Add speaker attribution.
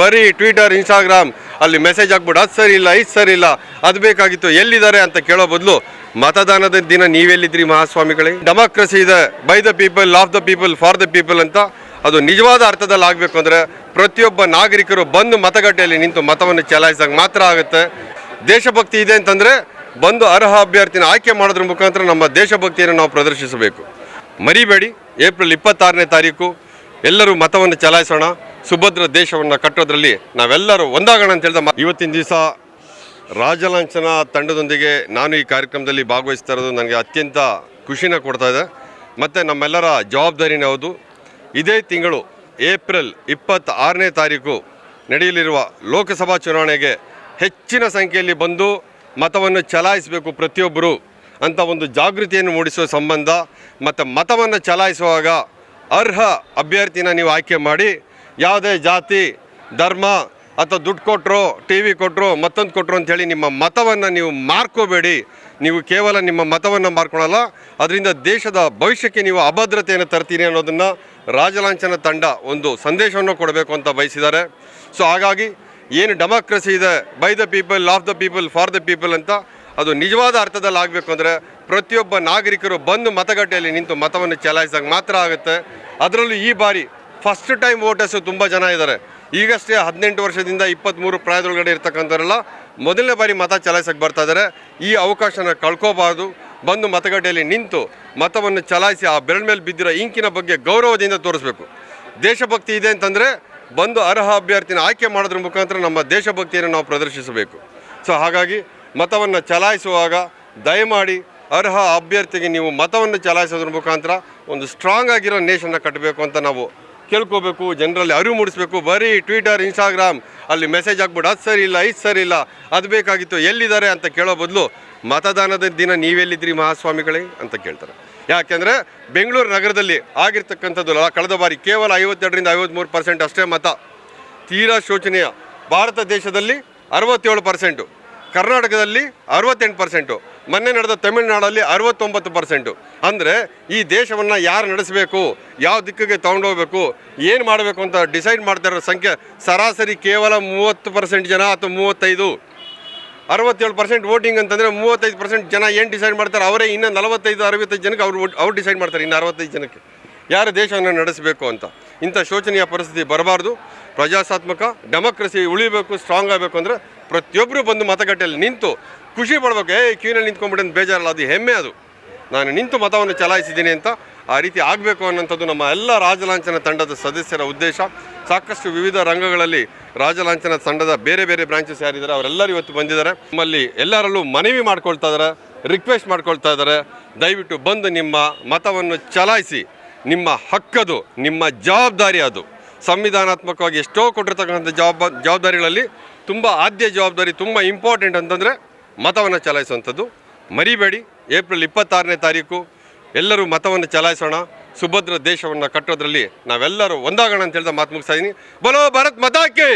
Speaker 1: ಬರೀ Twitter Instagram ಅಲ್ಲಿ message ಹಾಕ್ಬಿಟ್ಟು ಅದು ಸರಿ ಇಲ್ಲ, ಇದು ಸರಿ ಇಲ್ಲ, ಅದು ಬೇಕಾಗಿತ್ತು, ಎಲ್ಲಿದ್ದಾರೆ ಅಂತ ಕೇಳೋ ಬದಲು ಮತದಾನದ ದಿನ ನೀವೆಲ್ಲಿದ್ರಿ ಮಹಾಸ್ವಾಮಿಗಳೇ? ಡೆಮಾಕ್ರಸಿ ಇದೆ by the people of the people for the people ಅಂತ ಅದು ನಿಜವಾದ ಅರ್ಥದಲ್ಲಿ ಆಗಬೇಕು ಅಂದರೆ ಪ್ರತಿಯೊಬ್ಬ ನಾಗರಿಕರು ಬಂದು ಮತಗಟ್ಟೆಯಲ್ಲಿ ನಿಂತು ಮತವನ್ನು ಚಲಾಯಿಸಿದಾಗ ಮಾತ್ರ ಆಗುತ್ತೆ. ದೇಶಭಕ್ತಿ ಇದೆ ಅಂತಂದರೆ ಬಂದು ಅರ್ಹ ಅಭ್ಯರ್ಥಿನ ಆಯ್ಕೆ ಮಾಡೋದ್ರ ಮುಖಾಂತರ ನಮ್ಮ ದೇಶಭಕ್ತಿಯನ್ನು ನಾವು ಪ್ರದರ್ಶಿಸಬೇಕು. ಮರಿಬೇಡಿ, ಏಪ್ರಿಲ್ ಇಪ್ಪತ್ತಾರನೇ ತಾರೀಕು ಎಲ್ಲರೂ ಮತವನ್ನು ಚಲಾಯಿಸೋಣ. ಸುಭದ್ರ ದೇಶವನ್ನು ಕಟ್ಟೋದ್ರಲ್ಲಿ ನಾವೆಲ್ಲರೂ ಒಂದಾಗೋಣ ಅಂತ ಹೇಳಿದ ಇವತ್ತಿನ ದಿವಸ ರಾಜಲಾಂಛನ ತಂಡದೊಂದಿಗೆ ನಾನು ಈ ಕಾರ್ಯಕ್ರಮದಲ್ಲಿ ಭಾಗವಹಿಸ್ತಾ ಇರೋದು ನನಗೆ ಅತ್ಯಂತ ಖುಷಿನ ಕೊಡ್ತಾ ಇದೆ. ಮತ್ತು ನಮ್ಮೆಲ್ಲರ ಜವಾಬ್ದಾರಿನೇ ಹೌದು. ಇದೇ ತಿಂಗಳು ಏಪ್ರಿಲ್ ಇಪ್ಪತ್ತಾರನೇ ತಾರೀಕು ನಡೆಯಲಿರುವ ಲೋಕಸಭಾ ಚುನಾವಣೆಗೆ ಹೆಚ್ಚಿನ ಸಂಖ್ಯೆಯಲ್ಲಿ ಬಂದು ಮತವನ್ನು ಚಲಾಯಿಸಬೇಕು ಪ್ರತಿಯೊಬ್ಬರು ಅಂತ ಒಂದು ಜಾಗೃತಿಯನ್ನು ಮೂಡಿಸುವ ಸಂಬಂಧ ಮತ್ತು ಮತವನ್ನು ಚಲಾಯಿಸುವಾಗ ಅರ್ಹ ಅಭ್ಯರ್ಥಿನ ನೀವು ಆಯ್ಕೆ ಮಾಡಿ ಯಾವುದೇ ಜಾತಿ, ಧರ್ಮ ಅಥವಾ ದುಡ್ಡು ಕೊಟ್ಟರು ಟಿ ವಿ ಕೊಟ್ಟರು ಮತ್ತೊಂದು ಕೊಟ್ಟರು ಅಂಥೇಳಿ ನಿಮ್ಮ ಮತವನ್ನು ನೀವು ಮಾರ್ಕೋಬೇಡಿ. ನೀವು ಕೇವಲ ನಿಮ್ಮ ಮತವನ್ನು ಮಾರ್ಕೊಳ್ಳಲ್ಲ, ಅದರಿಂದ ದೇಶದ ಭವಿಷ್ಯಕ್ಕೆ ನೀವು ಅಭದ್ರತೆಯನ್ನು ತರ್ತೀರಿ ಅನ್ನೋದನ್ನು ರಾಜಲಾಂಛನ ತಂಡ ಒಂದು ಸಂದೇಶವನ್ನು ಕೊಡಬೇಕು ಅಂತ ಬಯಸಿದ್ದಾರೆ. ಸೊ ಹಾಗಾಗಿ ಏನು ಡೆಮಾಕ್ರಸಿ ಇದೆ by the people of the people for the people ಅಂತ ಅದು ನಿಜವಾದ ಅರ್ಥದಲ್ಲಿ ಆಗಬೇಕು ಅಂದರೆ ಪ್ರತಿಯೊಬ್ಬ ನಾಗರಿಕರು ಬಂದು ಮತಗಟ್ಟೆಯಲ್ಲಿ ನಿಂತು ಮತವನ್ನು ಚಲಾಯಿಸಿದಾಗ ಮಾತ್ರ ಆಗುತ್ತೆ. ಅದರಲ್ಲೂ ಈ ಬಾರಿ ಫಸ್ಟ್ ಟೈಮ್ ವೋಟರ್ಸು ತುಂಬ ಜನ ಇದ್ದಾರೆ. ಈಗಷ್ಟೇ ಹದಿನೆಂಟು ವರ್ಷದಿಂದ ಇಪ್ಪತ್ತ್ಮೂರು ಪ್ರಾಯದೊಳಗಡೆ ಇರ್ತಕ್ಕಂಥವರೆಲ್ಲ ಮೊದಲನೇ ಬಾರಿ ಮತ ಚಲಾಯಿಸಕ್ಕೆ ಬರ್ತಾ ಇದ್ದಾರೆ. ಈ ಅವಕಾಶನ ಕಳ್ಕೋಬಾರ್ದು. ಬಂದು ಮತಗಟ್ಟೆಯಲ್ಲಿ ನಿಂತು ಮತವನ್ನು ಚಲಾಯಿಸಿ ಆ ಬೆರಳ ಮೇಲೆ ಬಿದ್ದಿರೋ ಇಂಕಿನ ಬಗ್ಗೆ ಗೌರವದಿಂದ ತೋರಿಸ್ಬೇಕು. ದೇಶಭಕ್ತಿ ಇದೆ ಅಂತಂದರೆ ಬಂದು ಅರ್ಹ ಅಭ್ಯರ್ಥಿನ ಆಯ್ಕೆ ಮಾಡೋದ್ರ ಮುಖಾಂತರ ನಮ್ಮ ದೇಶಭಕ್ತಿಯನ್ನು ನಾವು ಪ್ರದರ್ಶಿಸಬೇಕು. ಸೊ ಹಾಗಾಗಿ ಮತವನ್ನು ಚಲಾಯಿಸುವಾಗ ದಯಮಾಡಿ ಅರ್ಹ ಅಭ್ಯರ್ಥಿಗೆ ನೀವು ಮತವನ್ನು ಚಲಾಯಿಸೋದ್ರ ಮುಖಾಂತರ ಒಂದು ಸ್ಟ್ರಾಂಗ್ ಆಗಿರೋ ನೇಷನ್ನ ಕಟ್ಟಬೇಕು ಅಂತ ನಾವು ಕೇಳ್ಕೋಬೇಕು, ಜನರಲ್ಲಿ ಅರಿವು ಮೂಡಿಸ್ಬೇಕು. ಬರೀ ಟ್ವಿಟರ್ ಇನ್ಸ್ಟಾಗ್ರಾಮ್ ಅಲ್ಲಿ ಮೆಸೇಜ್ ಹಾಕ್ಬಿಟ್ಟು ಅದು ಸರಿ ಇಲ್ಲ, ಇದು ಸರಿ ಇಲ್ಲ, ಅದು ಬೇಕಾಗಿತ್ತು, ಎಲ್ಲಿದ್ದಾರೆ? ಅಂತ ಕೇಳೋ ಬದಲು ಮತದಾನದ ದಿನ ನೀವೆಲ್ಲಿದ್ದೀರಿ ಮಹಾಸ್ವಾಮಿಗಳೇ ಅಂತ ಕೇಳ್ತಾರೆ. ಯಾಕೆಂದರೆ ಬೆಂಗಳೂರು ನಗರದಲ್ಲಿ ಆಗಿರ್ತಕ್ಕಂಥದ್ದು ಕಳೆದ ಬಾರಿ ಕೇವಲ ಐವತ್ತೆರಡರಿಂದ ಐವತ್ತ್ಮೂರು ಪರ್ಸೆಂಟ್ ಅಷ್ಟೇ ಮತ. ತೀರಾ ಶೋಚನೀಯ. ಭಾರತ ದೇಶದಲ್ಲಿ ಅರವತ್ತೇಳು ಪರ್ಸೆಂಟು ಕರ್ನಾಟಕದಲ್ಲಿ ಅರವತ್ತೆಂಟು ಪರ್ಸೆಂಟು, ಮೊನ್ನೆ ನಡೆದ ತಮಿಳುನಾಡಲ್ಲಿ ಅರವತ್ತೊಂಬತ್ತು ಪರ್ಸೆಂಟು. ಅಂದರೆ ಈ ದೇಶವನ್ನು ಯಾರು ನಡೆಸಬೇಕು, ಯಾವ ದಿಕ್ಕಿಗೆ ತೊಗೊಂಡೋಗ್ಬೇಕು ಏನು ಮಾಡಬೇಕು ಅಂತ ಡಿಸೈಡ್ ಮಾಡ್ತಾ ಇರೋ ಸಂಖ್ಯೆ ಸರಾಸರಿ ಕೇವಲ ಮೂವತ್ತು ಪರ್ಸೆಂಟ್ ಜನ ಅಥವಾ ಮೂವತ್ತೈದು. ಅರವತ್ತೇಳು ಪರ್ಸೆಂಟ್ ವೋಟಿಂಗ್ ಅಂತಂದರೆ ಮೂವತ್ತೈದು ಪರ್ಸೆಂಟ್ ಜನ ಏನು ಡಿಸೈಡ್ ಮಾಡ್ತಾರೆ, ಅವರೇ ಇನ್ನು ನಲವತ್ತೈದು, ಅರವತ್ತೈದು ಜನಕ್ಕೆ ಅವ್ರು ಅವ್ರು ಡಿಸೈಡ್ ಮಾಡ್ತಾರೆ ಇನ್ನು ಅರವತ್ತೈದು ಜನಕ್ಕೆ. ಯಾರು ದೇಶವನ್ನು ನಡೆಸಬೇಕು ಅಂತ. ಇಂಥ ಶೋಚನೀಯ ಪರಿಸ್ಥಿತಿ ಬರಬಾರ್ದು. ಪ್ರಜಾಸಾತ್ಮಕ ಡೆಮೋಕ್ರಸಿ ಉಳಿಬೇಕು ಸ್ಟ್ರಾಂಗ್ ಆಗಬೇಕು ಅಂದರೆ ಪ್ರತಿಯೊಬ್ಬರು ಬಂದು ಮತಗಟ್ಟೆಯಲ್ಲಿ ನಿಂತು ಖುಷಿ ಪಡ್ಬೇಕು ಏ ಕ್ಯೂನಲ್ಲಿ ನಿಂತ್ಕೊಂಡ್ಬಿಟ್ಟು ಬೇಜಾರಲ್ಲ, ಅದು ಹೆಮ್ಮೆ ಅದು. ನಾನು ನಿಂತು ಮತವನ್ನು ಚಲಾಯಿಸಿದ್ದೀನಿ ಅಂತ ಆ ರೀತಿ ಆಗಬೇಕು ಅನ್ನೋಂಥದ್ದು ನಮ್ಮ ಎಲ್ಲ ರಾಜಲಾಂಛನ ತಂಡದ ಸದಸ್ಯರ ಉದ್ದೇಶ. ಸಾಕಷ್ಟು ವಿವಿಧ ರಂಗಗಳಲ್ಲಿ ರಾಜಲಾಂಛನ ತಂಡದ ಬೇರೆ ಬೇರೆ ಬ್ರಾಂಚಸ್ ಯಾರಿದ್ದಾರೆ, ಅವರೆಲ್ಲರೂ ಇವತ್ತು ಬಂದಿದ್ದಾರೆ. ನಮ್ಮಲ್ಲಿ ಎಲ್ಲರಲ್ಲೂ ಮನವಿ ಮಾಡ್ಕೊಳ್ತಾ ಇದ್ದಾರೆ, ರಿಕ್ವೆಸ್ಟ್ ಮಾಡ್ಕೊಳ್ತಾ ಇದ್ದಾರೆ. ದಯವಿಟ್ಟು ಬಂದು ನಿಮ್ಮ ಮತವನ್ನು ಚಲಾಯಿಸಿ. ನಿಮ್ಮ ಹಕ್ಕದು, ನಿಮ್ಮ ಜವಾಬ್ದಾರಿ ಅದು. ಸಂವಿಧಾನಾತ್ಮಕವಾಗಿ ಎಷ್ಟೋ ಕೊಟ್ಟಿರ್ತಕ್ಕಂಥ ಜವಾಬ ಜವಾಬ್ದಾರಿಗಳಲ್ಲಿ ತುಂಬ ಆದ್ಯ ಜವಾಬ್ದಾರಿ ತುಂಬ ಇಂಪಾರ್ಟೆಂಟ್ ಅಂತಂದರೆ ಮತವನ್ನು ಚಲಾಯಿಸುವಂಥದ್ದು. ಮರಿಬೇಡಿ, ಏಪ್ರಿಲ್ ಇಪ್ಪತ್ತಾರನೇ ತಾರೀಕು ಎಲ್ಲರೂ ಮತವನ್ನು ಚಲಾಯಿಸೋಣ. ಸುಭದ್ರ ದೇಶವನ್ನು ಕಟ್ಟೋದ್ರಲ್ಲಿ ನಾವೆಲ್ಲರೂ ಒಂದಾಗೋಣ ಅಂತ ಹೇಳ್ತಾ ಮಾತು ಮುಗಿಸ್ತಾ ಇದ್ದೀನಿ ಬಲೋ ಭಾರತ್ ಮತಾಕೆ